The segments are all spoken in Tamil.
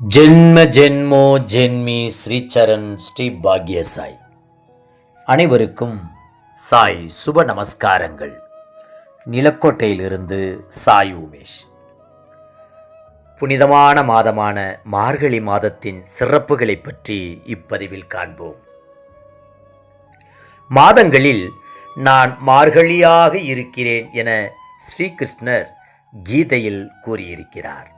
ஜென்ம ஜென்மோ ஜென்மி ஸ்ரீச்சரண் ஸ்ரீ பாக்ய சாய் அனைவருக்கும் சாய் சுப நமஸ்காரங்கள். நிலக்கோட்டையிலிருந்து சாய் உமேஷ். புனிதமான மாதமான மார்கழி மாதத்தின் சிறப்புகளை பற்றி இப்பதிவில் காண்போம். மாதங்களில் நான் மார்கழியாக இருக்கிறேன் என ஸ்ரீகிருஷ்ணர் கீதையில் கூறியிருக்கிறார்.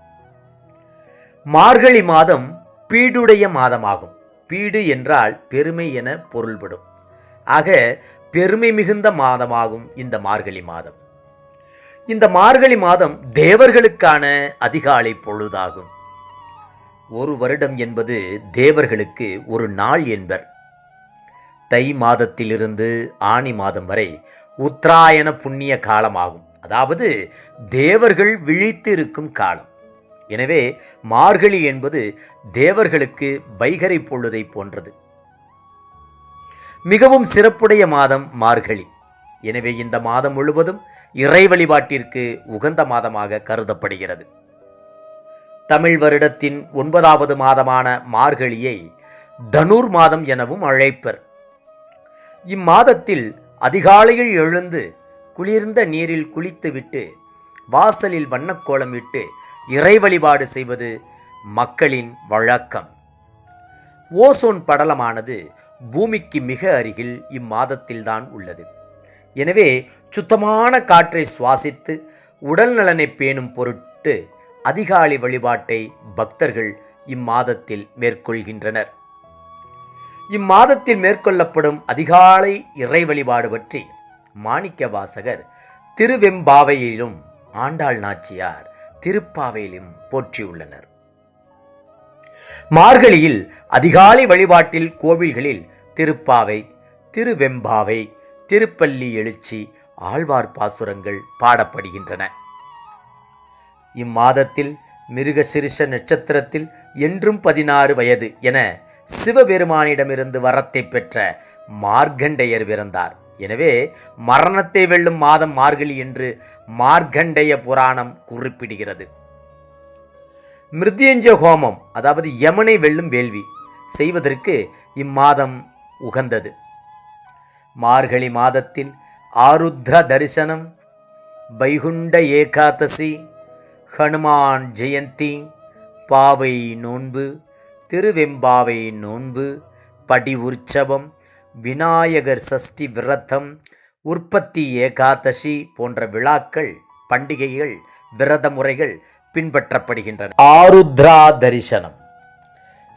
மார்கழி மாதம் பீடுடைய மாதமாகும். பீடு என்றால் பெருமை என பொருள்படும். ஆக பெருமை மிகுந்த மாதமாகும் இந்த மார்கழி மாதம். இந்த மார்கழி மாதம் தேவர்களுக்கான அதிகாலை பொழுதாகும். ஒரு வருடம் என்பது தேவர்களுக்கு ஒரு நாள் என்பர். தை மாதத்திலிருந்து ஆனி மாதம் வரை உத்தராயண புண்ணிய காலமாகும். அதாவது தேவர்கள் விழித்து இருக்கும் காலம். எனவே மார்கழி என்பது தேவர்களுக்கு வைகரை பொழுதை போன்றது. மிகவும் சிறப்புடைய மாதம் மார்கழி. எனவே இந்த மாதம் முழுவதும் இறை வழிபாட்டிற்கு உகந்த மாதமாக கருதப்படுகிறது. தமிழ் வருடத்தின் ஒன்பதாவது மாதமான மார்கழியை தனுர் மாதம் எனவும் அழைப்பர். இம்மாதத்தில் அதிகாலையில் எழுந்து குளிர்ந்த நீரில் குளித்துவிட்டு வாசலில் வண்ணக்கோலம் இட்டு இறை வழிபாடு செய்வது மக்களின் வழக்கம். ஓசோன் படலமானது பூமிக்கு மிக அருகில் இம்மாதத்தில்தான் உள்ளது. எனவே சுத்தமான காற்றை சுவாசித்து உடல் நலனை பேணும் பொருட்டு அதிகாலை வழிபாட்டை பக்தர்கள் இம்மாதத்தில் மேற்கொள்கின்றனர். இம்மாதத்தில் மேற்கொள்ளப்படும் அதிகாலை இறை வழிபாடு பற்றி மாணிக்க வாசகர் திருவெம்பாவையிலும் ஆண்டாள் நாச்சியார் திருப்பாவையிலும் போற்றியுள்ளனர். மார்கழியில் அதிகாலை வழிபாட்டில் கோவில்களில் திருப்பாவை திருவெம்பாவை திருப்பள்ளி எழுச்சி ஆழ்வார் பாசுரங்கள் பாடப்படுகின்றன. இம்மாதத்தில் மிருகசிரிஷ நட்சத்திரத்தில் என்றும் பதினாறு வயது என சிவபெருமானிடமிருந்து வரத்தை பெற்ற மார்க்கண்டேயர் பிறந்தார். எனவே மரணத்தை வெல்லும் மாதம் மார்கழி என்று மார்க்கண்டேய புராணம் குறிப்பிடுகிறது. மிருத்யஞ்ச ஹோமம் அதாவது யமனை வெல்லும் வேள்வி செய்வதற்கு இம்மாதம் உகந்தது. மார்கழி மாதத்தில் ஆருத்ர தரிசனம் வைகுண்ட ஏகாதசி ஹனுமான் ஜெயந்தி பாவை நோன்பு திருவெம்பாவை நோன்பு படி உற்சவம் விநாயகர் சஷ்டி விரதம் உற்பத்தி ஏகாதசி போன்ற விழாக்கள் பண்டிகைகள் விரத முறைகள் பின்பற்றப்படுகின்றன. ஆருத்ரா தரிசனம்.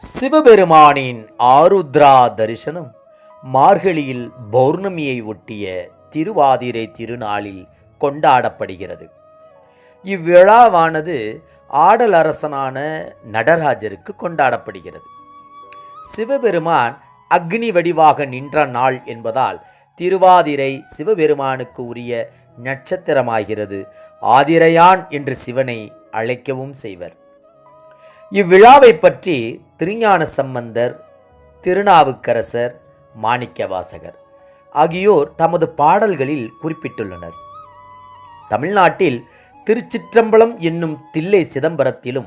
சிவபெருமானின் ஆருத்ரா தரிசனம் மார்கழியில் பௌர்ணமியை ஒட்டிய திருவாதிரை திருநாளில் கொண்டாடப்படுகிறது. இவ்விழாவானது ஆடல் அரசனான நடராஜருக்கு கொண்டாடப்படுகிறது. சிவபெருமான் அக்னி வடிவாக நின்ற நாள் என்பதால் திருவாதிரை சிவபெருமானுக்கு உரிய நட்சத்திரமாகிறது. ஆதிரையான் என்று சிவனை அழைக்கவும் செய்வர். இவ்விழாவை பற்றி திருஞான சம்பந்தர் திருநாவுக்கரசர் மாணிக்கவாசகர் ஆகியோர் தமது பாடல்களில் குறிப்பிட்டுள்ளனர். தமிழ்நாட்டில் திருச்சிற்றம்பலம் என்னும் தில்லை சிதம்பரத்திலும்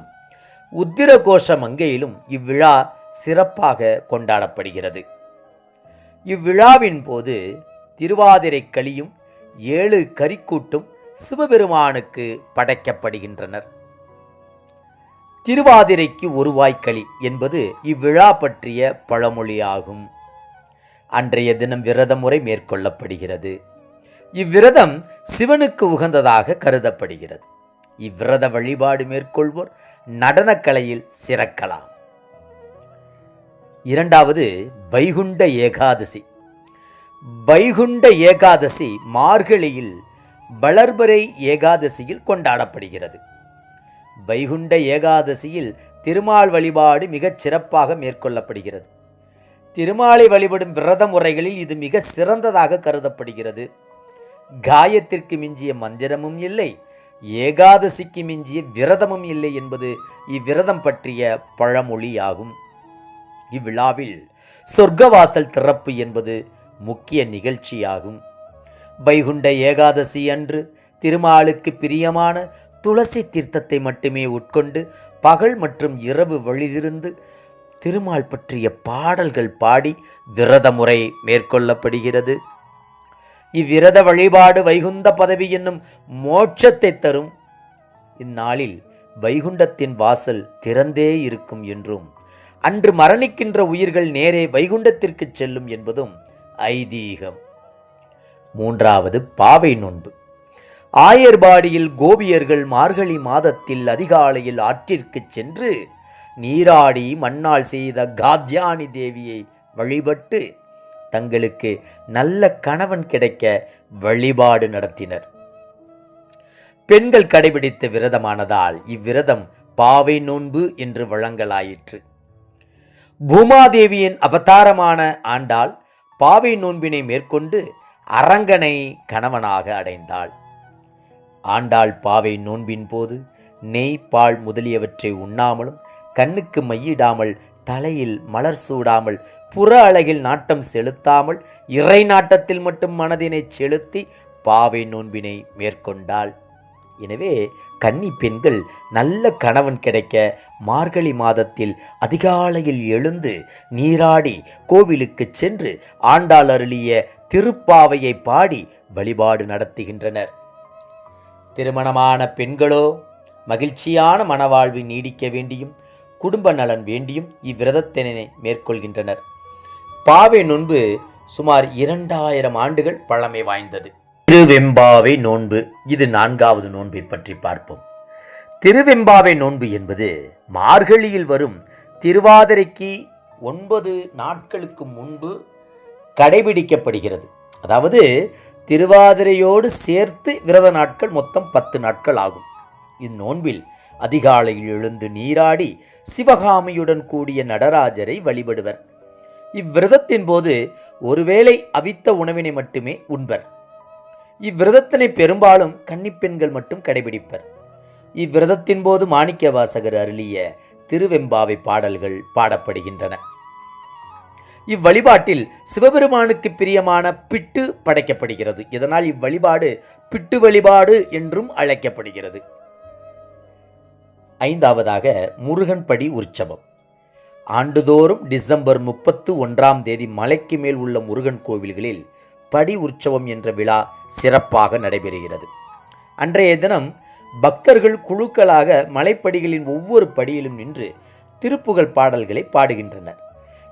உத்திரகோஷ மங்கையிலும் இவ்விழா சிறப்பாக கொண்டாடப்படுகிறது. இவ்விழாவின் போது திருவாதிரை களியும் ஏழு கரிக்கூட்டும் சிவபெருமானுக்கு படைக்கப்படுகின்றனர். திருவாதிரைக்கு ஒரு வாய்க்களி என்பது இவ்விழா பற்றிய பழமொழியாகும். அன்றைய தினம் விரத முறை மேற்கொள்ளப்படுகிறது. இவ்விரதம் சிவனுக்கு உகந்ததாக கருதப்படுகிறது. இவ்விரத வழிபாடு மேற்கொள்வோர் நடனக்கலையில் சிறக்கலாம். இரண்டாவது வைகுண்ட ஏகாதசி. வைகுண்ட ஏகாதசி மார்கழியில் வளர்பறை ஏகாதசியில் கொண்டாடப்படுகிறது. வைகுண்ட ஏகாதசியில் திருமால் வழிபாடு மிகச் சிறப்பாக மேற்கொள்ளப்படுகிறது. திருமாலை வழிபடும் விரத முறைகளில் இது மிக சிறந்ததாக கருதப்படுகிறது. காயத்திற்கு மிஞ்சிய மந்திரமும் இல்லை ஏகாதசிக்கு மிஞ்சிய விரதமும் இல்லை என்பது இவ்விரதம் பற்றிய பழமொழியாகும். இவ்விழாவில் சொர்க்கவாசல் திறப்பு என்பது முக்கிய நிகழ்ச்சியாகும். வைகுண்ட ஏகாதசி அன்று திருமாலுக்கு பிரியமான துளசி தீர்த்தத்தை மட்டுமே உட்கொண்டு பகல் மற்றும் இரவு வழிதிருந்து திருமால் பற்றிய பாடல்கள் பாடி விரத முறை மேற்கொள்ளப்படுகிறது. இவ்விரத வழிபாடு வைகுந்த பதவி என்னும் மோட்சத்தை தரும். இந்நாளில் வைகுண்டத்தின் வாசல் திறந்தே இருக்கும் என்றும் அன்று மரணிக்கின்ற உயிர்கள் நேரே வைகுண்டத்திற்கு செல்லும் என்பதும் ஐதீகம். மூன்றாவது பாவை நோன்பு. ஆயர்பாடியில் கோபியர்கள் மார்கழி மாதத்தில் அதிகாலையில் ஆற்றிற்கு சென்று நீராடி மண்ணால் செய்த காத்யானி தேவியை வழிபட்டு தங்களுக்கு நல்ல கணவன் கிடைக்க வழிபாடு நடத்தினர். பெண்கள் கடைபிடித்த விரதமானதால் இவ்விரதம் பாவை நோன்பு என்று வழங்கலாயிற்று. பூமாதேவியின் அவதாரமான ஆண்டாள் பாவை நோன்பினை மேற்கொண்டு அரங்கனை கணவனாக அடைந்தாள். ஆண்டாள் பாவை நோன்பின் போது நெய் பால் முதலியவற்றை உண்ணாமலும் கண்ணுக்கு மையிடாமல் தலையில் மலர் சூடாமல் புற அழகில் நாட்டம் செலுத்தாமல் இறை நாட்டத்தில் மட்டும் மனதினை செலுத்தி பாவை நோன்பினை மேற்கொண்டாள். எனவே கன்னி பெண்கள் நல்ல கணவன் கிடைக்க மார்கழி மாதத்தில் அதிகாலையில் எழுந்து நீராடி கோவிலுக்கு சென்று ஆண்டாள் அருளிய திருப்பாவையை பாடி வழிபாடு நடத்துகின்றனர். திருமணமான பெண்களோ மகிழ்ச்சியான மனவாழ்வு நீடிக்க வேண்டியும் குடும்ப நலன் வேண்டியும் இவ்விரதத்தினை மேற்கொள்கின்றனர். பாவை நுன்பு சுமார் இரண்டாயிரம் ஆண்டுகள் பழமை வாய்ந்தது. திருவெம்பாவை நோன்பு இது நான்காவது நோன்பை பற்றி பார்ப்போம். திருவெம்பாவை நோன்பு என்பது மார்கழியில் வரும் திருவாதிரைக்கு ஒன்பது நாட்களுக்கு முன்பு கடைபிடிக்கப்படுகிறது. அதாவது திருவாதிரையோடு சேர்த்து விரத நாட்கள் மொத்தம் பத்து நாட்கள் ஆகும். இந்நோன்பில் அதிகாலையில் எழுந்து நீராடி சிவகாமியுடன் கூடிய நடராஜரை வழிபடுவர். இவ்விரதத்தின் போது ஒருவேளை அவித்த உணவினை மட்டுமே உண்பர். இவ்விரதத்தினை பெரும்பாலும் கன்னிப்பெண்கள் மட்டும் கடைபிடிப்பர். இவ்விரதத்தின் போது மாணிக்க வாசகர் அருளிய திருவெம்பாவை பாடல்கள் பாடப்படுகின்றன. இவ்வழிபாட்டில் சிவபெருமானுக்கு பிரியமான பிட்டு படைக்கப்படுகிறது. இதனால் இவ்வழிபாடு பிட்டு வழிபாடு என்றும் அழைக்கப்படுகிறது. ஐந்தாவதாக முருகன்படி உற்சவம். ஆண்டுதோறும் டிசம்பர் முப்பத்து ஒன்றாம் தேதி மலைக்கு மேல் உள்ள முருகன் கோவில்களில் படி உற்சவம் என்ற விழா சிறப்பாக நடைபெறுகிறது. அன்றைய தினம் பக்தர்கள் குழுக்களாக மலைப்படிகளின் ஒவ்வொரு படியிலும் நின்று திருப்புகழ் பாடல்களை பாடுகின்றனர்.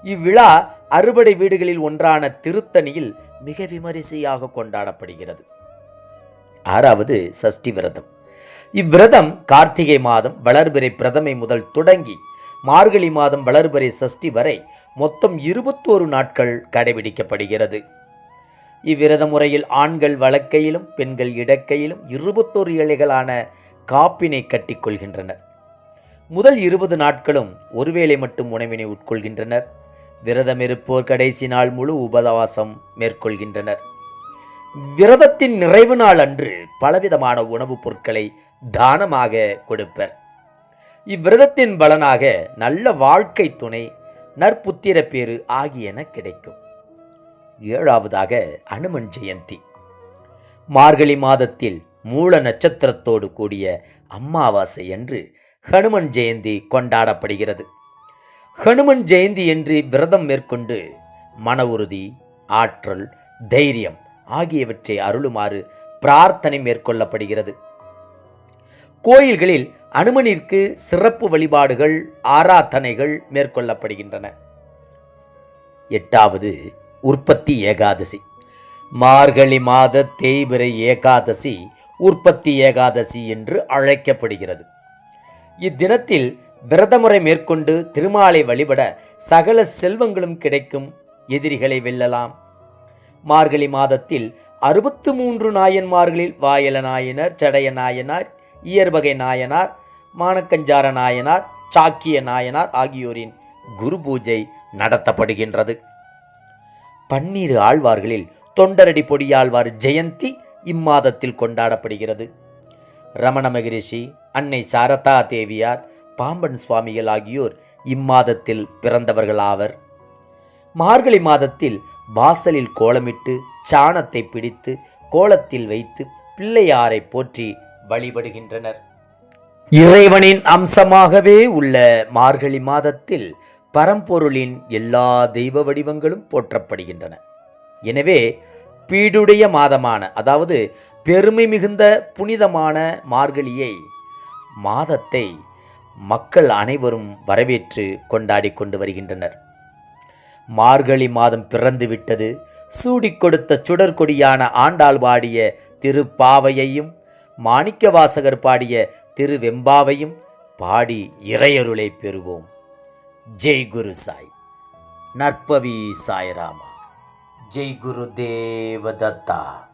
இவ்விழா அறுபடை வீடுகளில் ஒன்றான திருத்தணியில் மிக விமரிசையாக கொண்டாடப்படுகிறது. ஆறாவது சஷ்டி விரதம். இவ்விரதம் கார்த்திகை மாதம் வளர்பிறை பிரதமை முதல் தொடங்கி மார்கழி மாதம் வளர்பிறை சஷ்டி வரை மொத்தம் இருபத்தோரு நாட்கள் கடைபிடிக்கப்படுகிறது. இவ்விரத முறையில் ஆண்கள் வழக்கையிலும் பெண்கள் இடக்கையிலும் இருபத்தோரு இலைகளான காப்பினை கட்டிக்கொள்கின்றனர். முதல் இருபது நாட்களும் ஒருவேளை மட்டும் உணவினை உட்கொள்கின்றனர். விரதம் இருப்போர் கடைசி நாள் முழு உபதவாசம் மேற்கொள்கின்றனர். விரதத்தின் நிறைவு நாள் அன்று பலவிதமான உணவுப் பொருட்களை தானமாக கொடுப்பர். இவ்விரதத்தின் பலனாக நல்ல வாழ்க்கை துணை நற்புத்திர பேறு ஆகியன கிடைக்கும். ஏழாவதாக அனுமன் ஜெயந்தி. மார்கழி மாதத்தில் மூல நட்சத்திரத்தோடு கூடிய அமாவாசை அன்று ஹனுமன் ஜெயந்தி கொண்டாடப்படுகிறது. ஹனுமன் ஜெயந்தி என்று விரதம் மேற்கொண்டு மன உறுதி ஆற்றல் தைரியம் ஆகியவற்றை அருளுமாறு பிரார்த்தனை மேற்கொள்ளப்படுகிறது. கோயில்களில் அனுமனிற்கு சிறப்பு வழிபாடுகள் ஆராதனைகள் மேற்கொள்ளப்படுகின்றன. எட்டாவது உற்பத்தி ஏகாதசி. மார்கழி மாத தேய்பிறை ஏகாதசி உற்பத்தி ஏகாதசி என்று அழைக்கப்படுகிறது. இத்தினத்தில் விரதமுறை மேற்கொண்டு திருமாலை வழிபட சகல செல்வங்களும் கிடைக்கும். எதிரிகளை வெல்லலாம். மார்கழி மாதத்தில் அறுபத்து மூன்று நாயன்மார்களில் வாயல நாயனர் சடைய நாயனார் இயற்பகை நாயனார் மானக்கஞ்சார நாயனார் சாக்கிய நாயனார் ஆகியோரின் குரு பூஜை நடத்தப்படுகின்றது. பன்னீரு ஆழ்வார்களில் தொண்டரடி பொடியாழ்வார் ஜெயந்தி இம்மாதத்தில் கொண்டாடப்படுகிறது. ரமண மகிரிஷி அன்னை சாரதா தேவியார் பாம்பன் சுவாமிகள் ஆகியோர் இம்மாதத்தில் பிறந்தவர்களாவர். மார்கழி மாதத்தில் வாசலில் கோலமிட்டு சாணத்தை பிடித்து கோலத்தில் வைத்து பிள்ளையாரை போற்றி வழிபடுகின்றனர். இறைவனின் அம்சமாகவே உள்ள மார்கழி மாதத்தில் பரம்பொருளின் எல்லா தெய்வ வடிவங்களும் போற்றப்படுகின்றன. எனவே பீடுடைய மாதமான அதாவது பெருமை மிகுந்த புனிதமான மார்கழியை மாதத்தை மக்கள் அனைவரும் வரவேற்று கொண்டாடி கொண்டு வருகின்றனர். மார்கழி மாதம் பிறந்துவிட்டது சூடிக் கொடுத்த சுடற்கொடியான ஆண்டாள் பாடிய திருப்பாவையையும் மாணிக்கவாசகர் பாடிய திருவெம்பாவையும் பாடி இறையருளை பெறுவோம். ஜெய் குரு சாய். நற்பவி சாய்ராமா. ஜெய் குரு தேவதத்தா.